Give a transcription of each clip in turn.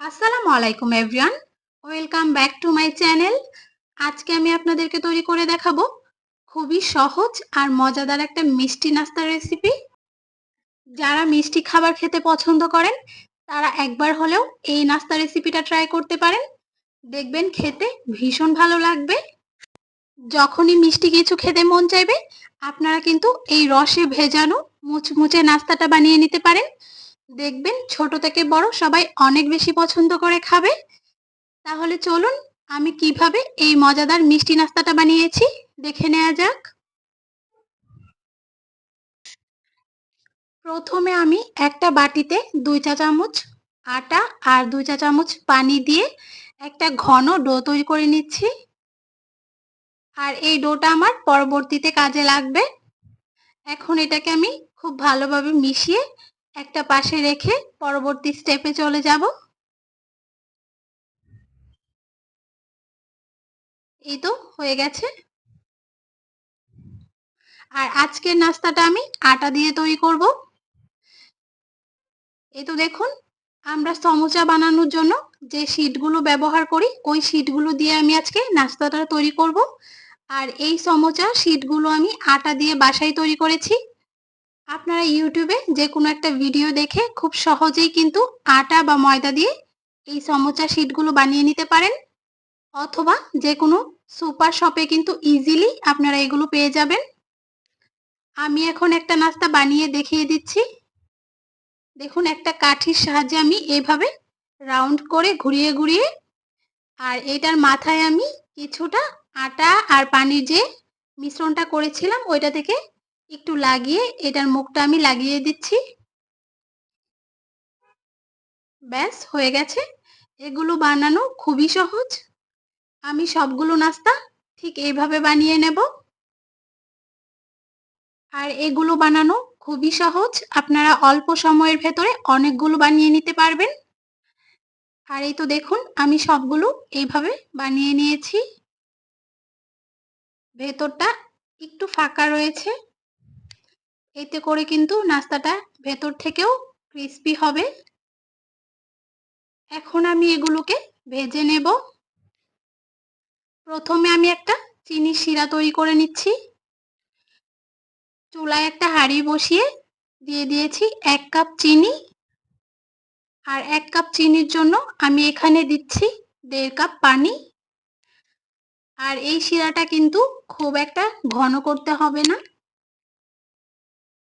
আসসালামু আলাইকুম everyone. Welcome back to my channel. আজকে আমি আপনাদেরকে তৈরি করে দেখাবো খুবই সহজ আর মজাদার একটা মিষ্টি নাস্তার রেসিপি যারা মিষ্টি খাবার খেতে পছন্দ করেন, তারা একবার হলেও এই নাস্তা রেসিপিটা ট্রাই করতে পারেন। দেখবেন খেতে ভীষণ ভালো লাগবে। যখনই মিষ্টি কিছু খেতে মন চাইবে, আপনারা কিন্তু এই রসে ভেজানো মুচমুচে নাস্তাটা বানিয়ে নিতে পারেন। দেখবেন ছোট থেকে বড় সবাই অনেক বেশি পছন্দ করে খাবে। তাহলে চলুন আমি কীভাবে এই মজাদার মিষ্টি নাস্তাটা বানিয়েছি দেখে নেওয়া যাক। প্রথমে আমি একটা বাটিতে দুই চা চামচ আটা আর দুই চা চামচ পানি দিয়ে একটা ঘন ডো তৈরি করে নিচ্ছি। আর এই ডোটা আমার পরবর্তীতে কাজে লাগবে। এখন এটাকে আমি খুব ভালোভাবে মিশিয়ে একটা পাশে রেখে পরবর্তী স্টেপে চলে যাব। এই তো, হয়ে গেছে। আর আজকের নাস্তাটা আমি আটা দিয়ে তৈরি করব। এই তো দেখুন, আমরা সমোচা বানানোর জন্য যে শিটগুলো ব্যবহার করি, ওই শিটগুলো দিয়ে আমি আজকে নাস্তাটা তৈরি করব। আর এই সমোচা শিটগুলো আমি আটা দিয়ে বাসায় তৈরি করেছি। আপনারা ইউটিউবে যে কোনো একটা ভিডিও দেখে খুব সহজেই কিন্তু আটা বা ময়দা দিয়ে এই সমোচা শিটগুলো বানিয়ে নিতে পারেন। অথবা যে কোনো সুপার শপে কিন্তু ইজিলি আপনারা এগুলো পেয়ে যাবেন। আমি এখন একটা নাস্তা বানিয়ে দেখিয়ে দিচ্ছি। দেখুন, একটা কাঠির সাহায্যে আমি এইভাবে রাউন্ড করে ঘুরিয়ে ঘুরিয়ে আর এটার মাথায় আমি কিছুটা আটা আর পানির যে মিশ্রণটা করেছিলাম, ওইটা থেকে একটু লাগিয়ে এটার মুখটা আমি লাগিয়ে দিচ্ছি। ব্যাস, হয়ে গেছে। এগুলো বানানো খুবই সহজ। আমি সবগুলো নাস্তা ঠিক এইভাবে বানিয়ে নেব। আর এগুলো বানানো খুবই সহজ। আপনারা অল্প সময়ের ভেতরে অনেকগুলো বানিয়ে নিতে পারবেন। আর এই তো দেখুন, আমি সবগুলো এইভাবে বানিয়ে নিয়েছি। ভেতরটা একটু ফাঁকা রয়েছে। এতে করে কিন্তু নাস্তাটা ভেতর থেকেও ক্রিস্পি হবে। এখন আমি এগুলোকে ভেজে নেব। প্রথমে আমি একটা চিনি শিরা তৈরি করে নিচ্ছি। চুলায় একটা হাঁড়ি বসিয়ে দিয়ে দিয়েছি এক কাপ চিনি। আর এক কাপ চিনির জন্য আমি এখানে দিচ্ছি দেড় কাপ পানি। আর এই শিরাটা কিন্তু খুব একটা ঘন করতে হবে না।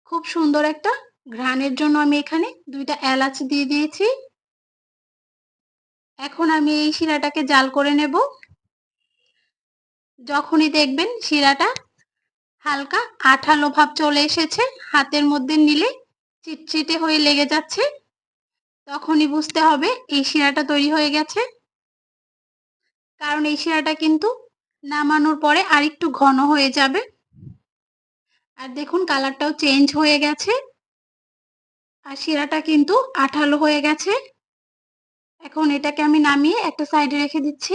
খুব সুন্দর একটা ঘ্রাণের জন্য আমি এখানে দুইটা এলাচ দিয়ে দিয়েছি। এখন আমি এই শিরাটাকে জাল করে নেব। যখনই দেখবেন শিরাটা হালকা আঠালো ভাব চলে এসেছে, হাতের মধ্যে নিলে চিটচিটে হয়ে লেগে যাচ্ছে, তখনই বুঝতে হবে এই শিরাটা তৈরি হয়ে গেছে। কারণ এই শিরাটা কিন্তু নামানোর পরে আর একটু ঘন হয়ে যাবে। আর দেখুন কালারটাও চেঞ্জ হয়ে গেছে। আর শিরাটা কিন্তু আঠালো হয়ে গেছে। এখন এটাকে আমি নামিয়ে একটা সাইডে রেখে দিচ্ছি।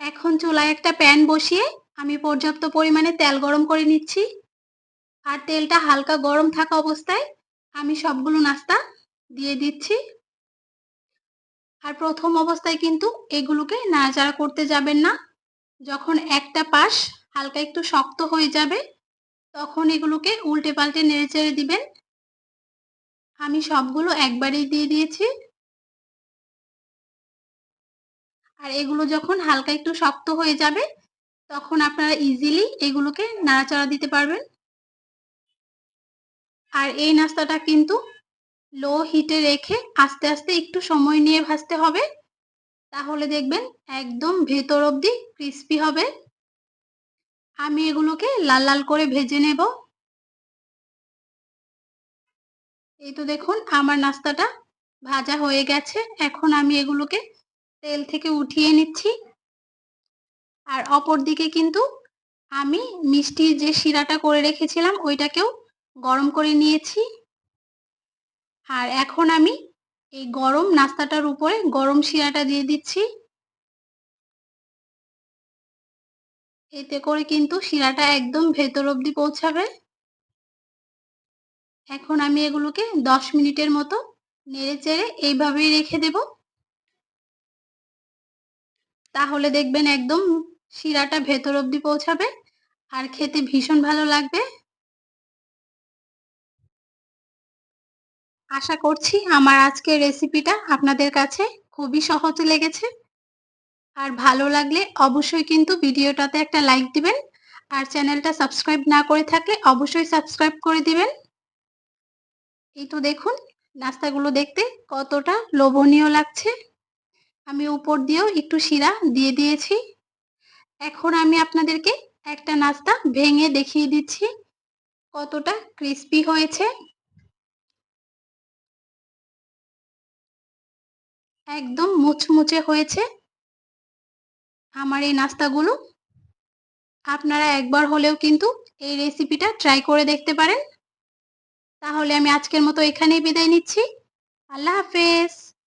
এখন চুলায় একটা প্যান বসিয়ে আমি পর্যাপ্ত পরিমাণে তেল গরম করে নিচ্ছি। আর তেলটা হালকা গরম থাকা অবস্থায় আমি সবগুলো নাস্তা দিয়ে দিচ্ছি। আর প্রথম অবস্থায় কিন্তু এগুলোকে নাড়াচাড়া করতে যাবেন না। যখন একটা পাশ হালকা একটু শক্ত হয়ে যাবে তখন এগুলোকে উল্টে পাল্টে নেড়ে চেড়ে দিবেন। আমি সবগুলো একবারেই দিয়ে দিয়েছি। আর এগুলো যখন হালকা একটু শক্ত হয়ে যাবে, তখন আপনারা ইজিলি এগুলোকে নাড়াচাড়া দিতে পারবেন। আর এই নাস্তাটা কিন্তু লো হিটে রেখে আস্তে আস্তে একটু সময় নিয়ে ভাজতে হবে। তাহলে দেখবেন একদম ভেতর অবধি ক্রিস্পি হবে। আমি এগুলোকে লাল লাল করে ভেজে নেব। এই তো দেখুন, আমার নাস্তাটা ভাজা হয়ে গেছে। এখন আমি এগুলোকে তেল থেকে উঠিয়ে নিচ্ছি। আর অপর দিকে কিন্তু আমি মিষ্টি যে শিরাটা করে রেখেছিলাম, ওইটাকেও গরম করে নিয়েছি। আর এখন আমি এই গরম নাস্তাটার উপরে গরম শিরাটা দিয়ে দিচ্ছি। এতে করে কিন্তু শিরাটা একদম ভেতর অবধি পৌঁছাবে। এখন আমি এগুলোকে দশ মিনিটের মতো নেড়ে চেড়ে এইভাবেই রেখে দেব। তাহলে দেখবেন একদম শিরাটা ভেতর অবধি পৌঁছাবে আর খেতে ভীষণ ভালো লাগবে। আশা করছি আমার আজকের রেসিপিটা আপনাদের কাছে খুবই সহজ লেগেছে। আর ভালো লাগলে অবশ্যই কিন্তু ভিডিওটাতে একটা লাইক দিবেন। আর চ্যানেলটা সাবস্ক্রাইব না করে থাকলে অবশ্যই সাবস্ক্রাইব করে দিবেন। এই তো দেখুন, নাস্তাগুলো দেখতে কতটা লোভনীয় লাগছে। আমি উপর দিয়েও একটু শিরা দিয়ে দিয়েছি। এখন আমি আপনাদেরকে একটা নাস্তা ভেঙে দেখিয়ে দিচ্ছি, কতটা ক্রিস্পি হয়েছে। একদম মুচমুচে হয়েছে। আমার এই নাস্তাগুলো। আপনারা একবার হলেও কিন্তু এই রেসিপিটা ট্রাই করে দেখতে পারেন। তাহলে আমি আজকের মতো এখানেই বিদায় নিচ্ছি। আল্লাহ হাফেজ।